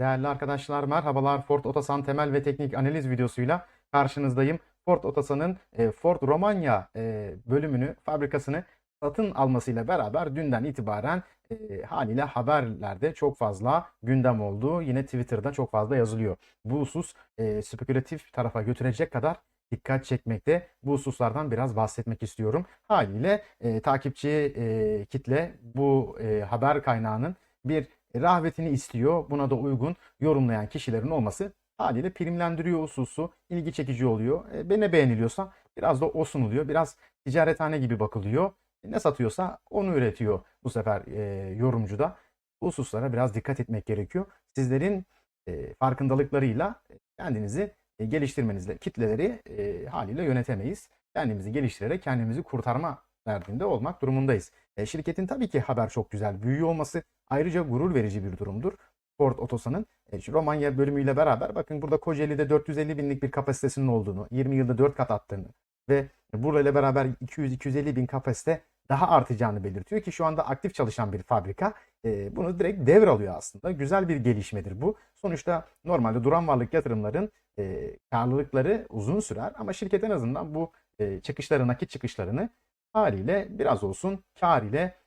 Değerli arkadaşlar merhabalar. Ford Otosan temel ve teknik analiz videosuyla karşınızdayım. Ford Otosan'ın e, Ford Romanya e, bölümünü, fabrikasını satın almasıyla beraber dünden itibaren e, haliyle haberlerde çok fazla gündem oldu. Yine Twitter'da çok fazla yazılıyor. Bu husus e, spekülatif tarafa götürecek kadar dikkat çekmekte. Bu hususlardan biraz bahsetmek istiyorum. Haliyle e, takipçi e, kitle bu e, haber kaynağının bir rağbetini istiyor. Buna da uygun yorumlayan kişilerin olması haliyle primlendiriyor hususu. ilgi çekici oluyor. E, ne beğeniliyorsa biraz da o sunuluyor. Biraz ticarethane gibi bakılıyor. E, Ne satıyorsa onu üretiyor bu sefer e, yorumcu da. Bu hususlara biraz dikkat etmek gerekiyor. Sizlerin e, farkındalıklarıyla kendinizi e, geliştirmenizle kitleleri e, haliyle yönetemeyiz. Kendimizi geliştirerek kendimizi kurtarma derdinde olmak durumundayız. E, şirketin tabii ki haber çok güzel büyüyor olması ayrıca gurur verici bir durumdur. Ford Otosan'ın e, Romanya bölümüyle beraber bakın burada Kocaeli'de 450 binlik bir kapasitesinin olduğunu, 20 yılda 4 kat attığını ve burayla beraber 200-250 bin kapasite daha artacağını belirtiyor ki şu anda aktif çalışan bir fabrika e, bunu direkt devralıyor aslında. Güzel bir gelişmedir bu. Sonuçta normalde duran varlık yatırımların e, karlılıkları uzun sürer ama şirket en azından bu e, çıkışları, nakit çıkışlarını haliyle biraz olsun kar ile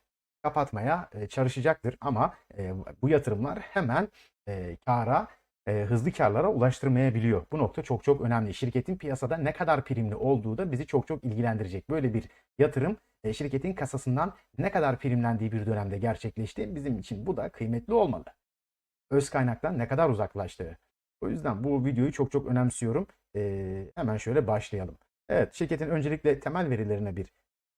kapatmaya e, çalışacaktır. Ama e, bu yatırımlar hemen e, kara, hızlı karlara ulaştırmayabiliyor. Bu nokta çok çok önemli. Şirketin piyasada ne kadar primli olduğu da bizi çok çok ilgilendirecek. Böyle bir yatırım şirketin kasasından ne kadar primlendiği bir dönemde gerçekleşti. Bizim için bu da kıymetli olmalı. Öz kaynaktan ne kadar uzaklaştığı. O yüzden bu videoyu çok çok önemsiyorum. E, hemen şöyle başlayalım. Evet, şirketin öncelikle temel verilerine bir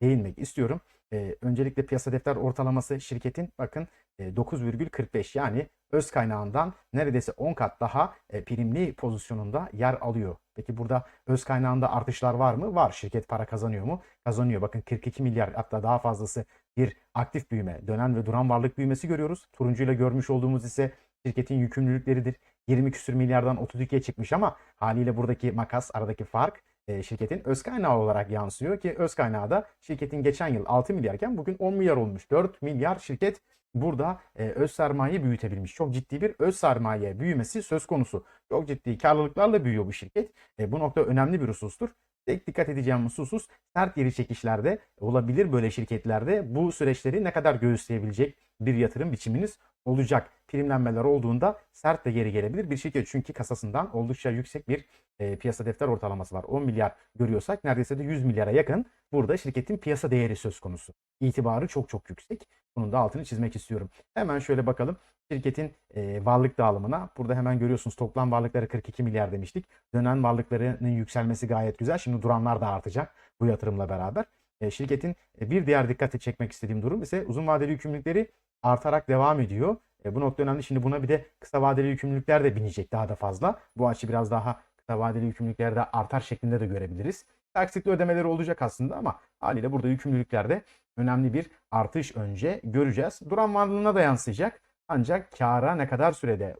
değinmek istiyorum. Ee, öncelikle piyasa defter ortalaması şirketin bakın e, 9,45 yani öz kaynağından neredeyse 10 kat daha e, primli pozisyonunda yer alıyor. Peki burada öz kaynağında artışlar var mı? Var. Şirket para kazanıyor mu? Kazanıyor. Bakın 42 milyar hatta daha fazlası bir aktif büyüme, dönen ve duran varlık büyümesi görüyoruz. Turuncuyla görmüş olduğumuz ise şirketin yükümlülükleridir. 20 küsür milyardan 32'ye çıkmış ama haliyle buradaki makas, aradaki fark e, şirketin öz kaynağı olarak yansıyor ki öz kaynağı da şirketin geçen yıl 6 milyarken bugün 10 milyar olmuş. 4 milyar şirket burada e, öz sermaye büyütebilmiş. Çok ciddi bir öz sermaye büyümesi söz konusu. Çok ciddi karlılıklarla büyüyor bu şirket. E, bu nokta önemli bir husustur. Tek dikkat edeceğim husus sert geri çekişlerde olabilir böyle şirketlerde bu süreçleri ne kadar göğüsleyebilecek bir yatırım biçiminiz olacak. Primlenmeler olduğunda sert de geri gelebilir bir şirket çünkü kasasından oldukça yüksek bir e, piyasa defter ortalaması var. 10 milyar görüyorsak neredeyse de 100 milyara yakın burada şirketin piyasa değeri söz konusu. İtibarı çok çok yüksek. Bunun da altını çizmek istiyorum. Hemen şöyle bakalım. Şirketin e, varlık dağılımına. Burada hemen görüyorsunuz toplam varlıkları 42 milyar demiştik. Dönen varlıklarının yükselmesi gayet güzel. Şimdi duranlar da artacak bu yatırımla beraber. E, şirketin e, bir diğer dikkati çekmek istediğim durum ise uzun vadeli yükümlülükleri artarak devam ediyor. E, bu nokta önemli. Şimdi buna bir de kısa vadeli yükümlülükler de binecek daha da fazla. Bu açı biraz daha kısa vadeli yükümlülükleri de artar şeklinde de görebiliriz. Taksitli ödemeleri olacak aslında ama haliyle burada yükümlülüklerde önemli bir artış önce göreceğiz. Duran varlığına da yansıyacak. Ancak kâra ne kadar sürede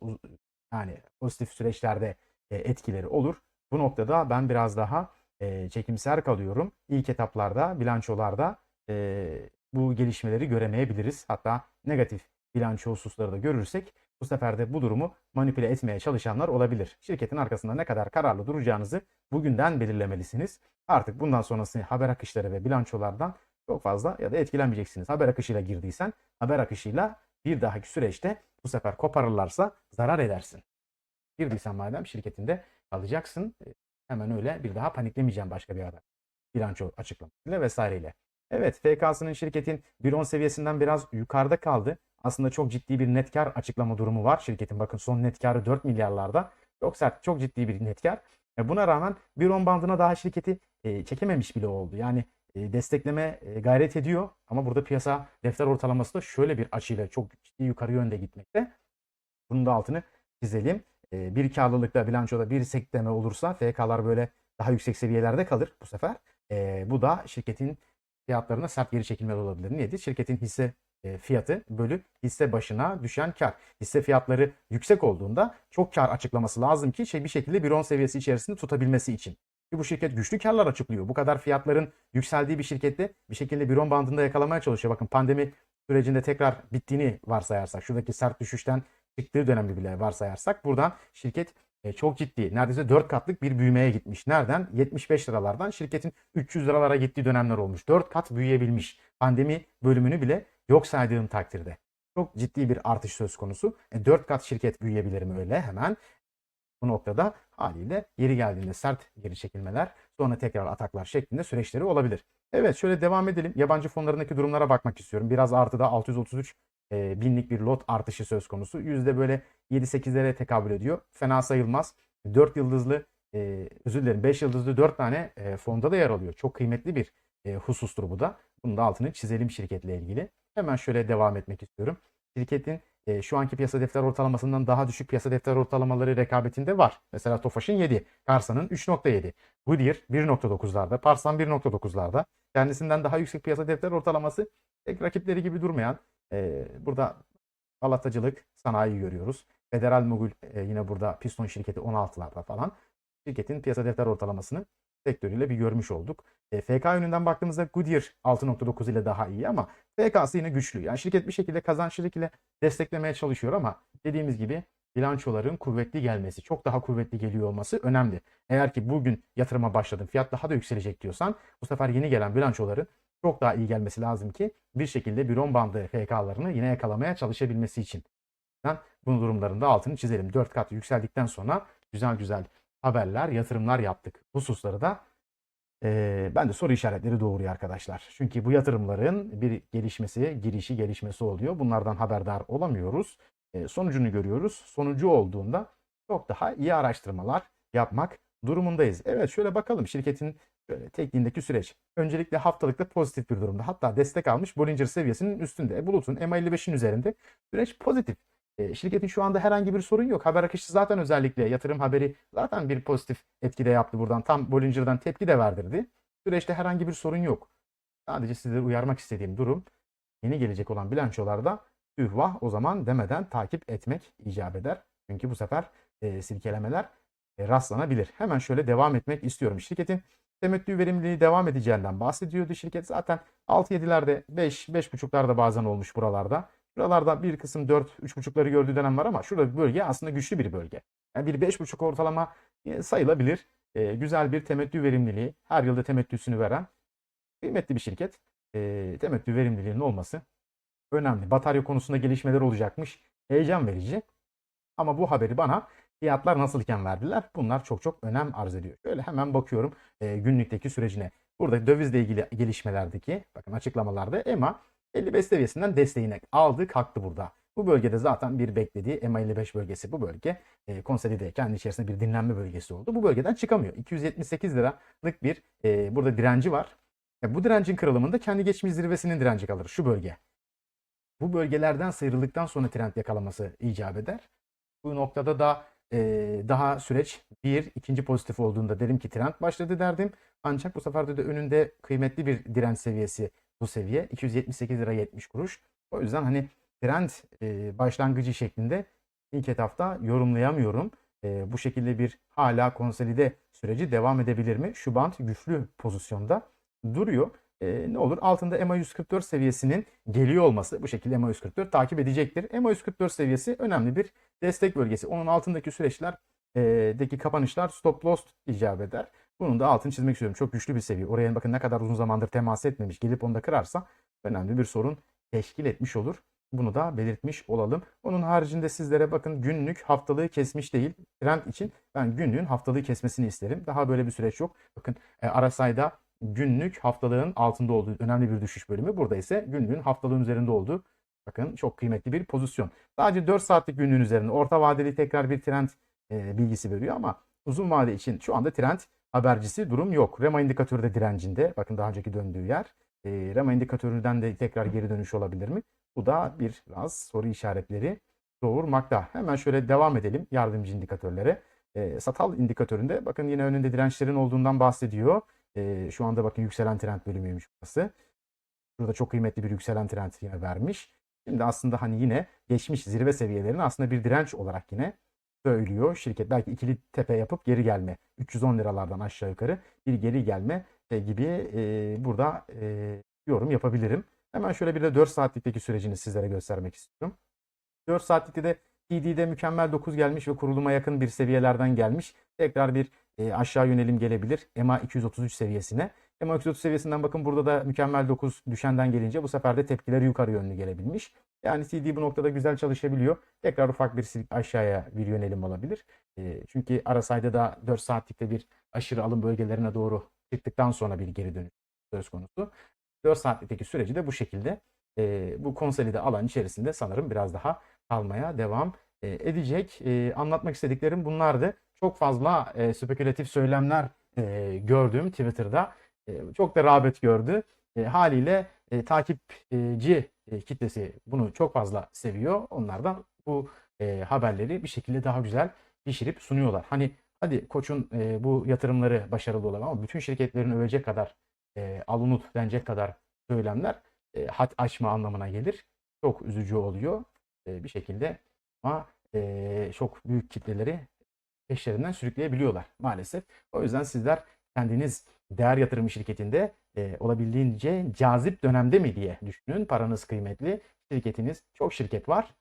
yani pozitif süreçlerde e, etkileri olur. Bu noktada ben biraz daha e, çekimser kalıyorum. İlk etaplarda, bilançolarda e, bu gelişmeleri göremeyebiliriz. Hatta negatif bilanço hususları da görürsek bu sefer de bu durumu manipüle etmeye çalışanlar olabilir. Şirketin arkasında ne kadar kararlı duracağınızı bugünden belirlemelisiniz. Artık bundan sonrası haber akışları ve bilançolardan çok fazla ya da etkilenmeyeceksiniz. Haber akışıyla girdiysen haber akışıyla bir dahaki süreçte bu sefer koparırlarsa zarar edersin. Girdiysen madem şirketinde kalacaksın. E, Hemen öyle bir daha paniklemeyeceğim başka bir haber. Bilanço açıklamasıyla vesaireyle. Evet FK'sının şirketin 1.10 seviyesinden biraz yukarıda kaldı. Aslında çok ciddi bir net kar açıklama durumu var şirketin. Bakın son net karı 4 milyarlarda. Çok sert, çok ciddi bir net kar. E, Buna rağmen 1.10 bandına daha şirketi e, çekememiş bile oldu. Yani destekleme e, gayret ediyor ama burada piyasa defter ortalaması da şöyle bir açıyla çok ciddi yukarı yönde gitmekte. Bunun da altını çizelim. E, bir karlılıkta bilançoda bir sekleme olursa FK'lar böyle daha yüksek seviyelerde kalır bu sefer. E, bu da şirketin fiyatlarına sert geri çekilmeler olabilir. Nedir? Şirketin hisse e, fiyatı bölü hisse başına düşen kar. Hisse fiyatları yüksek olduğunda çok kar açıklaması lazım ki şey bir şekilde bir 10 seviyesi içerisinde tutabilmesi için. Ki bu şirket güçlü karlar açıklıyor. Bu kadar fiyatların yükseldiği bir şirkette bir şekilde bir 10 bandında yakalamaya çalışıyor. Bakın pandemi sürecinde tekrar bittiğini varsayarsak şuradaki sert düşüşten çıktığı dönemi bile varsayarsak buradan şirket e, çok ciddi neredeyse 4 katlık bir büyümeye gitmiş. Nereden? 75 liralardan şirketin 300 liralara gittiği dönemler olmuş. 4 kat büyüyebilmiş. Pandemi bölümünü bile yok saydığım takdirde. Çok ciddi bir artış söz konusu. E, 4 kat şirket büyüyebilir mi öyle hemen? Bu noktada haliyle yeri geldiğinde sert geri çekilmeler sonra tekrar ataklar şeklinde süreçleri olabilir. Evet şöyle devam edelim. Yabancı fonlarındaki durumlara bakmak istiyorum. Biraz artıda 633 e, binlik bir lot artışı söz konusu. Yüzde böyle 7-8'lere tekabül ediyor. Fena sayılmaz. 4 yıldızlı e, özür dilerim 5 yıldızlı 4 tane e, fonda da yer alıyor. Çok kıymetli bir e, husustur bu da. Bunun da altını çizelim şirketle ilgili. Hemen şöyle devam etmek istiyorum. Şirketin e, şu anki piyasa defter ortalamasından daha düşük piyasa defter ortalamaları rekabetinde var. Mesela Tofaş'ın 7, Karsa'nın 3.7, Goodyear 1.9'larda, Parsan 1.9'larda. Kendisinden daha yüksek piyasa defter ortalaması pek rakipleri gibi durmayan e, burada Balatacılık sanayi görüyoruz. Federal Mogul e, yine burada piston şirketi 16'larda falan. Şirketin piyasa defter ortalamasını sektörüyle bir görmüş olduk. E, FK yönünden baktığımızda Goodyear 6.9 ile daha iyi ama FK'sı yine güçlü. Yani şirket bir şekilde kazançlılık ile desteklemeye çalışıyor ama dediğimiz gibi bilançoların kuvvetli gelmesi, çok daha kuvvetli geliyor olması önemli. Eğer ki bugün yatırıma başladın, fiyat daha da yükselecek diyorsan bu sefer yeni gelen bilançoların çok daha iyi gelmesi lazım ki bir şekilde bir 10 bandı FK'larını yine yakalamaya çalışabilmesi için. Ben bunun durumlarında altını çizelim. 4 kat yükseldikten sonra güzel güzel haberler, yatırımlar yaptık. Hususları da ben de soru işaretleri doğuruyor arkadaşlar. Çünkü bu yatırımların bir gelişmesi, girişi, gelişmesi oluyor. Bunlardan haberdar olamıyoruz. Sonucunu görüyoruz. Sonucu olduğunda çok daha iyi araştırmalar yapmak durumundayız. Evet şöyle bakalım şirketin şöyle tekniğindeki süreç. Öncelikle haftalıkta pozitif bir durumda. Hatta destek almış Bollinger seviyesinin üstünde. E, Bulut'un MA55'in üzerinde süreç pozitif. E, şirketin şu anda herhangi bir sorun yok. Haber akışı zaten özellikle yatırım haberi zaten bir pozitif etkide yaptı buradan. Tam Bollinger'dan tepki de verdirdi. Süreçte herhangi bir sorun yok. Sadece sizleri uyarmak istediğim durum yeni gelecek olan bilançolarda tüh vah o zaman demeden takip etmek icap eder. Çünkü bu sefer e, silkelemeler e, rastlanabilir. Hemen şöyle devam etmek istiyorum. Şirketin temettü verimliliği devam edeceğinden bahsediyordu. Şirket zaten 6-7'lerde 5, 5.5'larda bazen olmuş buralarda. Buralarda bir kısım 4, 3.5'ları gördüğü dönem var ama şurada bir bölge aslında güçlü bir bölge. Yani bir 5.5 ortalama e, sayılabilir. E, güzel bir temettü verimliliği, her yılda temettüsünü veren kıymetli bir şirket. E, temettü verimliliğinin olması önemli. Batarya konusunda gelişmeler olacakmış. Heyecan verici. Ama bu haberi bana fiyatlar nasılken verdiler? Bunlar çok çok önem arz ediyor. Şöyle hemen bakıyorum e, günlükteki sürecine. Burada dövizle ilgili gelişmelerdeki bakın açıklamalarda EMA 55 seviyesinden desteğini aldı kalktı burada. Bu bölgede zaten bir beklediği EMA 55 bölgesi bu bölge e, konsolide kendi içerisinde bir dinlenme bölgesi oldu. Bu bölgeden çıkamıyor. 278 liralık bir e, burada direnci var. E, bu direncin kırılımında kendi geçmiş zirvesinin direnci kalır şu bölge. Bu bölgelerden sıyrıldıktan sonra trend yakalaması icap eder. Bu noktada da e, daha süreç bir ikinci pozitif olduğunda derim ki trend başladı derdim. Ancak bu sefer de önünde kıymetli bir direnç seviyesi bu seviye 278 lira 70 kuruş. O yüzden hani trend e, başlangıcı şeklinde ilk etapta yorumlayamıyorum. E, bu şekilde bir hala konsolide süreci devam edebilir mi? Şu band güçlü pozisyonda duruyor. E, ne olur altında EMA 144 seviyesinin geliyor olması bu şekilde EMA 144 takip edecektir. EMA 144 seviyesi önemli bir destek bölgesi. Onun altındaki süreçler e, deki kapanışlar stop loss icap eder. Bunun da altını çizmek istiyorum. Çok güçlü bir seviye. Oraya bakın ne kadar uzun zamandır temas etmemiş. Gelip onu da kırarsa önemli bir sorun teşkil etmiş olur. Bunu da belirtmiş olalım. Onun haricinde sizlere bakın günlük haftalığı kesmiş değil. Trend için ben günlüğün haftalığı kesmesini isterim. Daha böyle bir süreç yok. Bakın e, RSI'da günlük haftalığın altında olduğu önemli bir düşüş bölümü. Burada ise günlüğün haftalığın üzerinde olduğu bakın çok kıymetli bir pozisyon. Sadece 4 saatlik günlüğün üzerinde orta vadeli tekrar bir trend e, bilgisi veriyor ama uzun vade için şu anda trend habercisi durum yok. REMA indikatörü de direncinde. Bakın daha önceki döndüğü yer. E, REMA indikatöründen de tekrar geri dönüş olabilir mi? Bu da biraz soru işaretleri doğurmakta. Hemen şöyle devam edelim yardımcı indikatörlere. E, satal indikatöründe bakın yine önünde dirençlerin olduğundan bahsediyor. E, şu anda bakın yükselen trend bölümüymüş burası. Burada çok kıymetli bir yükselen trend yine vermiş. Şimdi aslında hani yine geçmiş zirve seviyelerini aslında bir direnç olarak yine söylüyor şirket. Belki ikili tepe yapıp geri gelme. 310 liralardan aşağı yukarı bir geri gelme e, gibi e, burada e, yorum yapabilirim. Hemen şöyle bir de 4 saatlikteki sürecini sizlere göstermek istiyorum. 4 saatlikte de TD'de mükemmel 9 gelmiş ve kuruluma yakın bir seviyelerden gelmiş. Tekrar bir e, aşağı yönelim gelebilir. EMA 233 seviyesine. EMA 230 seviyesinden bakın burada da mükemmel 9 düşenden gelince bu sefer de tepkileri yukarı yönlü gelebilmiş. Yani CD bu noktada güzel çalışabiliyor. Tekrar ufak bir aşağıya bir yönelim olabilir. E, çünkü RSI'de da 4 saatlikte bir aşırı alım bölgelerine doğru çıktıktan sonra bir geri dönüş söz konusu. 4 saatlikteki süreci de bu şekilde e, bu konsolide alan içerisinde sanırım biraz daha kalmaya devam e, edecek. E, anlatmak istediklerim bunlardı. Çok fazla e, spekülatif söylemler e, gördüm Twitter'da. E, çok da rağbet gördü. E, haliyle e, takipçi e, kitlesi bunu çok fazla seviyor. Onlardan bu e, haberleri bir şekilde daha güzel pişirip sunuyorlar. Hani hadi koçun e, bu yatırımları başarılı olan ama bütün şirketlerin övecek kadar e, al unut denecek kadar söylemler hat açma anlamına gelir. Çok üzücü oluyor bir şekilde ama çok büyük kitleleri peşlerinden sürükleyebiliyorlar maalesef. O yüzden sizler kendiniz değer yatırım şirketinde e, olabildiğince cazip dönemde mi diye düşünün. Paranız kıymetli. Şirketiniz çok şirket var.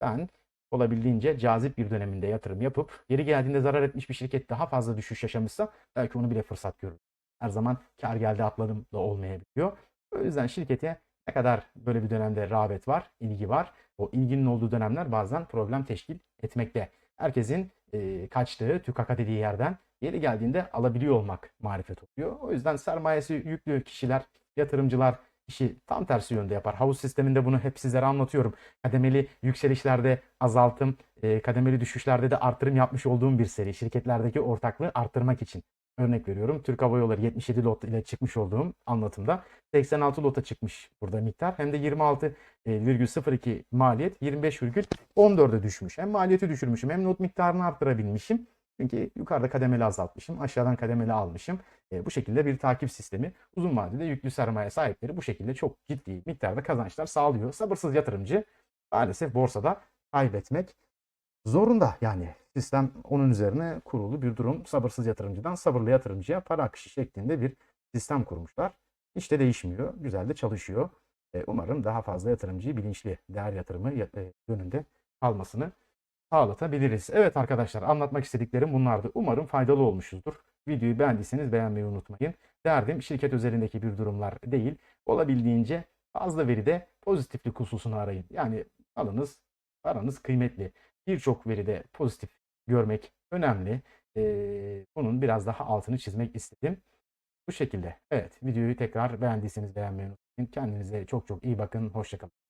Ben olabildiğince cazip bir döneminde yatırım yapıp geri geldiğinde zarar etmiş bir şirket daha fazla düşüş yaşamışsa belki onu bile fırsat görürüm. Her zaman kar geldi atladım da olmayabiliyor. O yüzden şirkete ne kadar böyle bir dönemde rağbet var, ilgi var. O ilginin olduğu dönemler bazen problem teşkil etmekte. Herkesin e, kaçtığı, tükaka dediği yerden yeri geldiğinde alabiliyor olmak marifet oluyor. O yüzden sermayesi yüklü kişiler, yatırımcılar işi tam tersi yönde yapar. Havuz sisteminde bunu hep sizlere anlatıyorum. Kademeli yükselişlerde azaltım, e, kademeli düşüşlerde de artırım yapmış olduğum bir seri. Şirketlerdeki ortaklığı arttırmak için. Örnek veriyorum. Türk Hava Yolları 77 lot ile çıkmış olduğum anlatımda 86 lota çıkmış burada miktar. Hem de 26,02 maliyet 25,14'e düşmüş. Hem maliyeti düşürmüşüm hem not miktarını arttırabilmişim. Çünkü yukarıda kademeli azaltmışım. Aşağıdan kademeli almışım. E, bu şekilde bir takip sistemi uzun vadede yüklü sermaye sahipleri bu şekilde çok ciddi miktarda kazançlar sağlıyor. Sabırsız yatırımcı maalesef borsada kaybetmek zorunda. Yani sistem onun üzerine kurulu bir durum. Sabırsız yatırımcıdan sabırlı yatırımcıya para akışı şeklinde bir sistem kurmuşlar. Hiç de değişmiyor. Güzel de çalışıyor. E, umarım daha fazla yatırımcıyı bilinçli değer yatırımı e, yönünde almasını sağlatabiliriz. Evet arkadaşlar anlatmak istediklerim bunlardı. Umarım faydalı olmuşuzdur. Videoyu beğendiyseniz beğenmeyi unutmayın. Derdim şirket özelindeki bir durumlar değil. Olabildiğince fazla veride pozitiflik hususunu arayın. Yani alınız, paranız kıymetli. Birçok veride pozitif görmek önemli. Ee, bunun biraz daha altını çizmek istedim. Bu şekilde. Evet videoyu tekrar beğendiyseniz beğenmeyi unutmayın. Kendinize çok çok iyi bakın. Hoşçakalın.